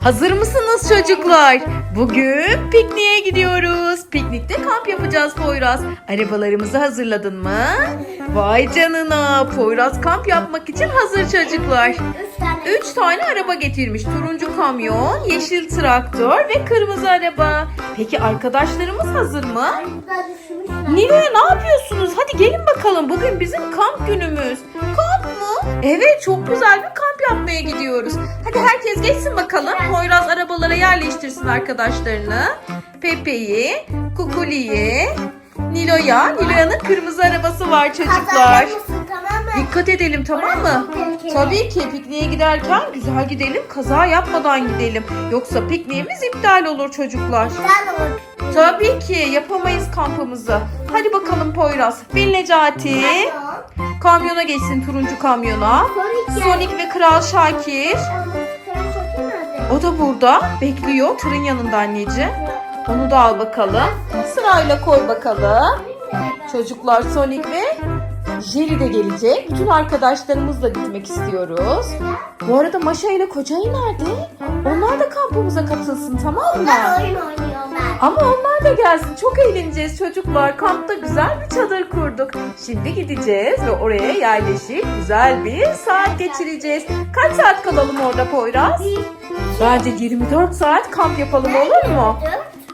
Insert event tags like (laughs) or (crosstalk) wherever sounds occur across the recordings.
Hazır mısınız çocuklar? Bugün pikniğe gidiyoruz. Piknikte kamp yapacağız Poyraz. Arabalarımızı hazırladın mı? Vay canına. Poyraz kamp yapmak için hazır çocuklar. Üç tane. Araba getirmiş. Turuncu kamyon, yeşil traktör ve kırmızı araba. Peki arkadaşlarımız hazır mı? Nilo'ya ne yapıyorsunuz? Hadi gelin bakalım. Bugün bizim kamp günümüz. Kamp mı? Evet çok güzel bir kamp yapmaya gidiyoruz. Hadi herkes geçsin bakalım. Poyraz arabalara yerleştirsin arkadaşlarını. Pepe'yi, Kukuli'yi, Nilo'ya. Nilo'yanın kırmızı arabası var çocuklar. Kazanır mısın tamam mı? Dikkat edelim tamam mı? Tabii ki pikniğe giderken güzel gidelim. Kaza yapmadan gidelim. Yoksa pikniğimiz iptal olur çocuklar. Güzel olur. Tabii ki yapamayız kampımızı. Hadi bakalım Poyraz. Bil Necati. Kamyona geçsin turuncu kamyona. Sonic ve Kral Şakir. O da burada. Bekliyor. Tırın yanında anneciğim. Onu da al bakalım. Sırayla koy bakalım. Çocuklar Sonic ve Jerry de gelecek. Bütün arkadaşlarımızla gitmek istiyoruz. Bu arada Maşa ile Kocayı nerede? Onlar da kampımıza katılsın tamam mı? Bunlar oyun oynuyorlar. Ama onlar da gelsin. Çok eğleneceğiz çocuklar. Kampta güzel bir çadır kurduk. Şimdi gideceğiz ve oraya yerleşip güzel bir saat geçireceğiz. Kaç saat kalalım orada Poyraz? Bence 24 saat kamp yapalım olur mu?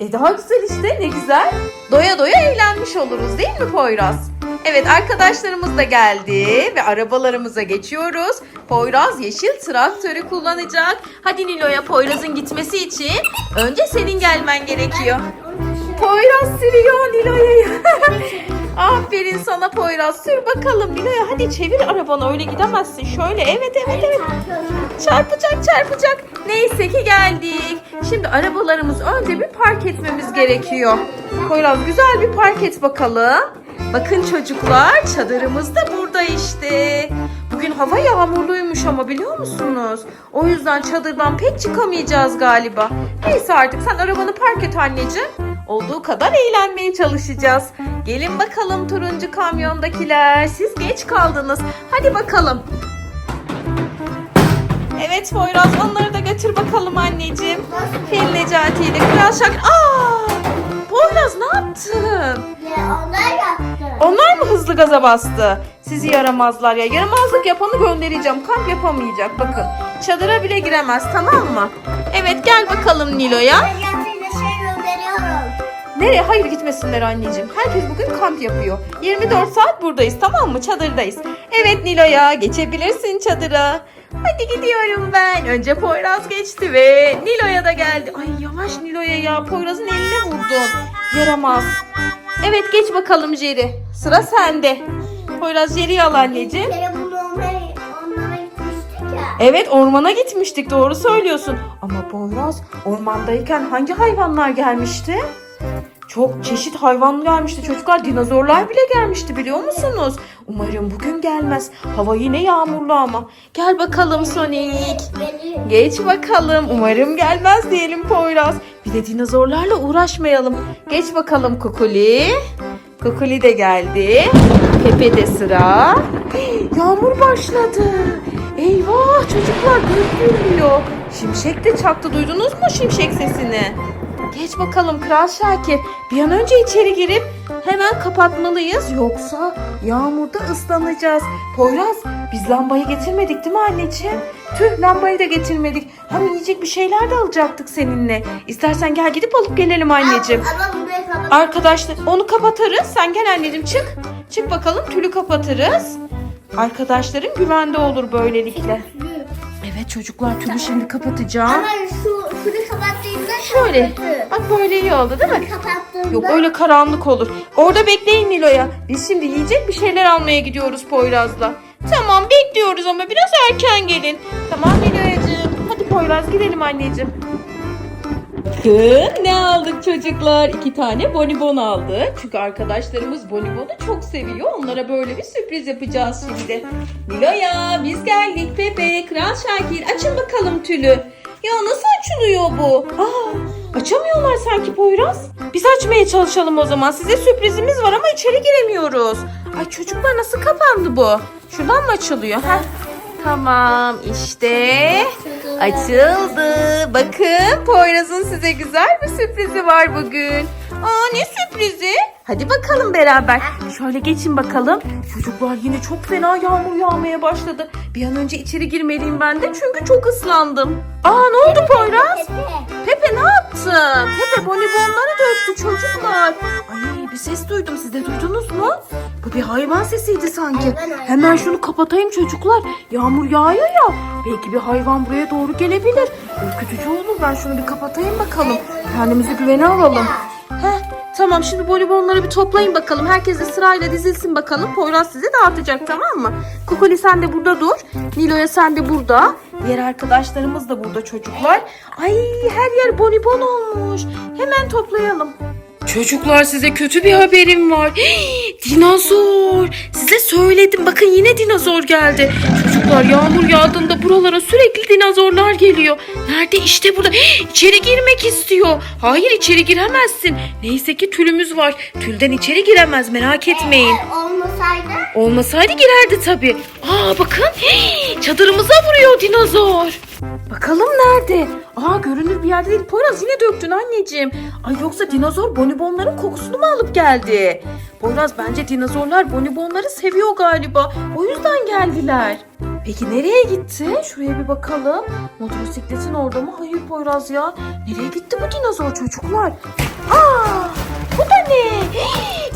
E daha güzel işte ne güzel. Doya doya eğlenmiş oluruz değil mi Poyraz? Evet arkadaşlarımız da geldi ve arabalarımıza geçiyoruz. Poyraz yeşil traktörü kullanacak. Hadi Nilo'ya Poyraz'ın gitmesi için önce senin gelmen gerekiyor. Poyraz sürüyor Nilo'ya. (laughs) Aferin sana Poyraz. Sür bakalım Nilo'ya. Hadi çevir arabanı öyle gidemezsin. Şöyle evet evet evet. Çarpacak çarpacak. Neyse ki geldik. Şimdi arabalarımız önce bir park etmemiz gerekiyor. Poyraz güzel bir park et bakalım. Bakın çocuklar çadırımız da burada işte. Bugün hava yağmurluymuş ama biliyor musunuz? O yüzden çadırdan pek çıkamayacağız galiba. Neyse artık sen arabanı park et anneciğim. Olduğu kadar eğlenmeye çalışacağız. Gelin bakalım turuncu kamyondakiler. Siz geç kaldınız. Hadi bakalım. Evet Poyraz onları da götür bakalım anneciğim. Fil Necati ile Kral Şakir. Aa! Poyraz ne yaptın? Ya onlar yaptı. Onlar mı hızlı gaza bastı? Sizi yaramazlar ya. Yaramazlık yapanı göndereceğim. Kamp yapamayacak bakın. Çadıra bile giremez tamam mı? Evet gel bakalım Nilo'ya. Nereye? Hayır gitmesinler anneciğim. Herkes bugün kamp yapıyor. 24 saat buradayız tamam mı? Çadırdayız. Evet Nilo'ya geçebilirsin çadıra. Hadi gidiyorum ben. Önce Poyraz geçti ve Nilo'ya da geldi. Ay yavaş Nilo'ya ya. Poyraz'ın eline vurdun. Yaramaz. Evet geç bakalım Jerry. Sıra sende. Poyraz Jerry'i al anneciğim. Evet ormana gitmiştik doğru söylüyorsun. Ama Poyraz ormandayken hangi hayvanlar gelmişti? Çok çeşit hayvan gelmişti çocuklar. Dinozorlar bile gelmişti biliyor musunuz? Umarım bugün gelmez. Hava yine yağmurlu ama. Gel bakalım Sonic. Geç bakalım. Umarım gelmez diyelim Poyraz. Bir de dinozorlarla uğraşmayalım. Geç bakalım Kukuli. Kukuli de geldi. Pepe de sıra. Hey, Yağmur başladı. Eyvah çocuklar gök gürlüyor. Şimşek de çaktı duydunuz mu şimşek sesini? Geç bakalım Kral Şakir. Bir an önce içeri girip hemen kapatmalıyız. Yoksa yağmurda ıslanacağız. Poyraz biz lambayı getirmedik değil mi anneciğim? Tüh lambayı da getirmedik. Hem yiyecek bir şeyler de alacaktık seninle. İstersen gel gidip alıp gelelim anneciğim. Arkadaşlar onu kapatırız. Sen gel anneciğim çık. Çık bakalım tülü kapatırız. Arkadaşların güvende olur böylelikle. Evet çocuklar tülü şimdi kapatacağım. Ama şu, şunu kapattığında Şöyle. kötü. Bak böyle iyi oldu değil mi? Kapattığında Yok öyle karanlık olur. Orada bekleyin Nilo'ya. Biz şimdi yiyecek bir şeyler almaya gidiyoruz Poyraz'la. Tamam bekliyoruz ama biraz erken gelin. Tamam Nilo'yacığım. Hadi Poyraz gidelim anneciğim. Bakın ne aldık çocuklar? İki tane bonibon aldık. Çünkü arkadaşlarımız bonibonu çok seviyor. Onlara böyle bir sürpriz yapacağız şimdi. Nilo'ya biz geldik. Pepe, Kral Şakir açın bakalım tülü. Ya nasıl açılıyor bu? Aa, açamıyorlar sanki Poyraz. Biz açmaya çalışalım o zaman. Size sürprizimiz var ama içeri giremiyoruz. Ay çocuklar nasıl kapandı bu? Şuradan mı açılıyor? Heh. Tamam işte açıldı. Bakın Poyraz'ın size güzel bir sürprizi var bugün. Aa ne sürprizi? Hadi bakalım beraber. Şöyle geçin bakalım. Çocuklar yine çok fena yağmur yağmaya başladı. Bir an önce içeri girmeliyim ben de çünkü çok ıslandım. Aa ne oldu Poyraz? Pepe ne yaptı? Pepe bonibonları döktü çocuklar. Ay bir ses duydum. Siz de duydunuz mu? Bu bir hayvan sesiydi sanki. Hemen şunu kapatayım çocuklar. Yağmur yağıyor ya. Belki bir hayvan buraya doğru gelebilir. Ürkütücü olur. Ben şunu bir kapatayım bakalım. Kendimizi güvene alalım. Heh, tamam şimdi bonibonları bir toplayın bakalım. Herkes de sırayla dizilsin bakalım. Poyraz sizi dağıtacak tamam mı? Kukuli sen de burada dur. Nilo'ya sen de burada. Diğer arkadaşlarımız da burada çocuklar. Ay her yer bonibon olmuş. Hemen toplayalım. Çocuklar size kötü bir haberim var. (gasps) dinozor. Size söyledim. Bakın yine dinozor geldi. Çocuklar yağmur yağdığında buralara sürekli dinozorlar geliyor. Nerede? İşte burada. içeri girmek istiyor. Hayır içeri giremezsin. Neyse ki tülümüz var. Tülden içeri giremez merak etmeyin. Eğer olmasaydı Olmasaydı girerdi tabii. Aa bakın çadırımıza vuruyor dinozor. Bakalım nerede? Aa görünür bir yerde değil. Poyraz yine döktün anneciğim. Ay yoksa dinozor bonibonların kokusunu mu alıp geldi? Poyraz bence dinozorlar bonibonları seviyor galiba. O yüzden geldiler. Peki nereye gitti? Şuraya bir bakalım. Motosikletin orada mı? Hayır Poyraz ya. Nereye gitti bu dinozor çocuklar? Aa bu da ne?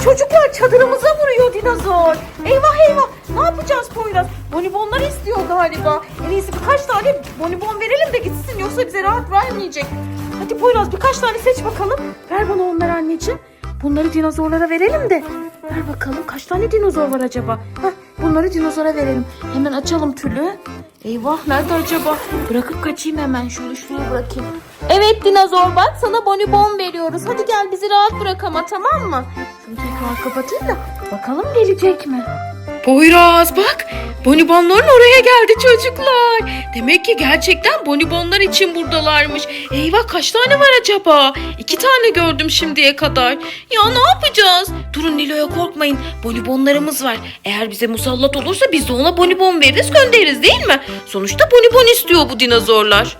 Çocuklar çadırımıza vuruyor dinozor. Eyvah eyvah. Ne yapacağız Poyraz? Bonibonlar istiyor galiba. İyisi birkaç tane bonibon verelim de gitsin. Yoksa bize rahat vermeyecek. Hadi Poyraz birkaç tane seç bakalım. Ver bana onları anneciğim. Bunları dinozorlara verelim de. Ver bakalım kaç tane dinozor var acaba? Heh, bunları dinozora verelim. Hemen açalım tülü. Eyvah nerede acaba? Bırakıp kaçayım hemen. Şöyle şuraya bırakayım. Evet dinozor bak sana bonibon veriyoruz. Hadi gel bizi rahat bırak ama tamam mı? Şunu tekrar kapatayım da bakalım gelecek mi? Poyraz bak bonibonların oraya geldi çocuklar. Demek ki gerçekten bonibonlar için buradalarmış. Eyvah kaç tane var acaba? İki tane gördüm şimdiye kadar. Ya ne yapacağız? Durun Nilo'ya korkmayın. Bonibonlarımız var. Eğer bize musallat olursa biz de ona bonibon veririz göndeririz değil mi? Sonuçta bonibon istiyor bu dinozorlar.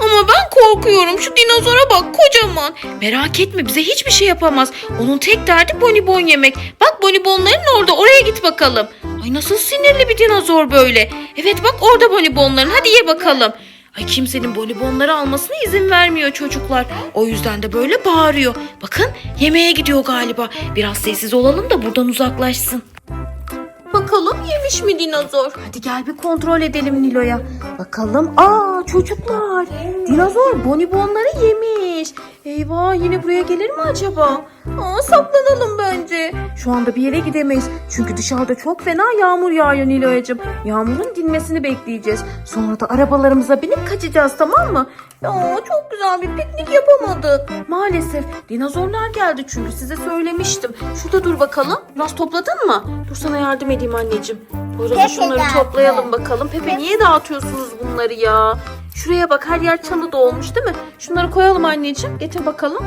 Ama ben korkuyorum. Şu dinozora bak kocaman. Merak etme bize hiçbir şey yapamaz. Onun tek derdi bonibon yemek. Bak bonibonların orada. Oraya git bakalım. Ay nasıl sinirli bir dinozor böyle. Evet bak orada bonibonların. Hadi ye bakalım. Ay kimsenin bonibonları almasına izin vermiyor çocuklar. O yüzden de böyle bağırıyor. Bakın yemeğe gidiyor galiba. Biraz sessiz olalım da buradan uzaklaşsın. Bakalım yemiş mi dinozor? Hadi gel bir kontrol edelim Nilo'ya. Bakalım. Aa çocuklar. Dinozor bonibonları yemiş. Eyvah yine buraya gelir mi acaba? Aa saklanalım bence. Şu anda bir yere gidemeyiz. Çünkü dışarıda çok fena yağmur yağıyor Nilo'yacığım. Yağmurun dinmesini bekleyeceğiz. Sonra da arabalarımıza binip kaçacağız tamam mı? Ya çok güzel bir piknik yapamadık. Maalesef dinozorlar geldi çünkü size söylemiştim. Şurada dur bakalım. Biraz topladın mı? Dur sana yardım edeyim anneciğim. Poyraz'a Pepe şunları dağıttı. toplayalım bakalım. Pepe niye dağıtıyorsunuz bunları ya? Şuraya bak her yer çalı dolmuş değil mi? Şunları koyalım anneciğim. Getir bakalım.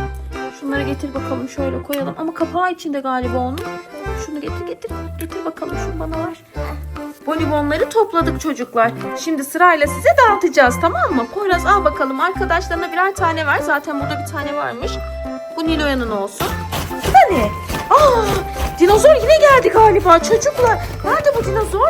Şunları getir bakalım şöyle koyalım. Ama kapağı içinde galiba onun. Şunu getir getir. Getir bakalım şunu bana ver. Bonibonları topladık çocuklar. Şimdi sırayla size dağıtacağız tamam mı? Poyraz al bakalım arkadaşlarına birer tane ver. Zaten burada bir tane varmış. Bu Nilo'yanın olsun. Bu da ne? Aa, dinozor yine geldi galiba çocuklar. Nerede bu dinozor?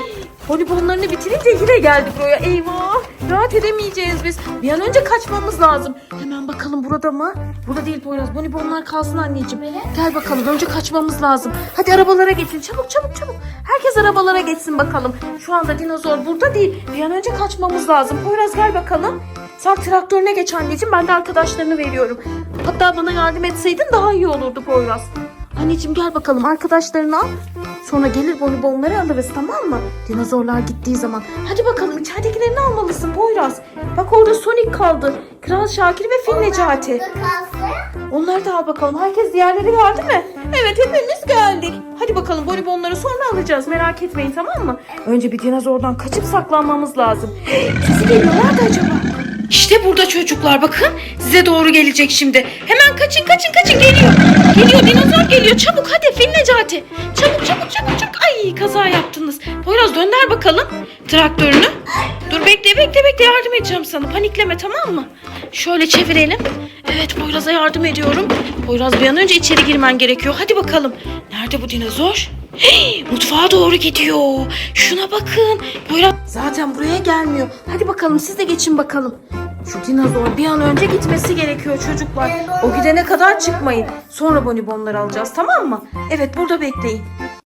(gasps) Bonibonlarını bitirince yine geldi buraya. Eyvah. Rahat edemeyeceğiz biz. Bir an önce kaçmamız lazım. Hemen bakalım burada mı? Burada değil Poyraz. Bonibonlar kalsın anneciğim. Gel bakalım. Önce kaçmamız lazım. Hadi arabalara geçin. Çabuk çabuk çabuk. Herkes arabalara geçsin bakalım. Şu anda dinozor burada değil. Bir an önce kaçmamız lazım. Poyraz gel bakalım. Sen traktörüne geç anneciğim. Ben de arkadaşlarını veriyorum. Hatta bana yardım etseydin daha iyi olurdu Poyraz. Anneciğim gel bakalım arkadaşlarını al. Sonra gelir bonibonları alırız tamam mı? Dinozorlar gittiği zaman. Hadi bakalım içeridekilerini almalısın Poyraz. Bak orada Sonic kaldı. Kral Şakir ve Fil Necati. Onları da al bakalım. Herkes diğerleri geldi mi? Evet hepimiz geldik. Hadi bakalım bonibonları sonra alacağız. Merak etmeyin tamam mı? Önce bir dinozordan kaçıp saklanmamız lazım. (gasps) Sesi geliyor. Nerede acaba? Çocuklar bakın size doğru gelecek şimdi. Hemen kaçın kaçın kaçın geliyor. Geliyor dinozor geliyor çabuk hadi Fil Necati. Çabuk çabuk çabuk çabuk. Ay kaza yaptınız. Poyraz dönder bakalım traktörünü. Dur bekle bekle bekle yardım edeceğim sana panikleme tamam mı? Şöyle çevirelim. Evet Poyraz'a yardım ediyorum. Poyraz bir an önce içeri girmen gerekiyor. Hadi bakalım. Nerede bu dinozor? Hey, mutfağa doğru gidiyor. Şuna bakın. Poyraz zaten buraya gelmiyor. Hadi bakalım siz de geçin bakalım. Şu dinozor bir an önce gitmesi gerekiyor çocuklar. O gidene kadar çıkmayın. Sonra bonibonları alacağız tamam mı? Evet burada bekleyin.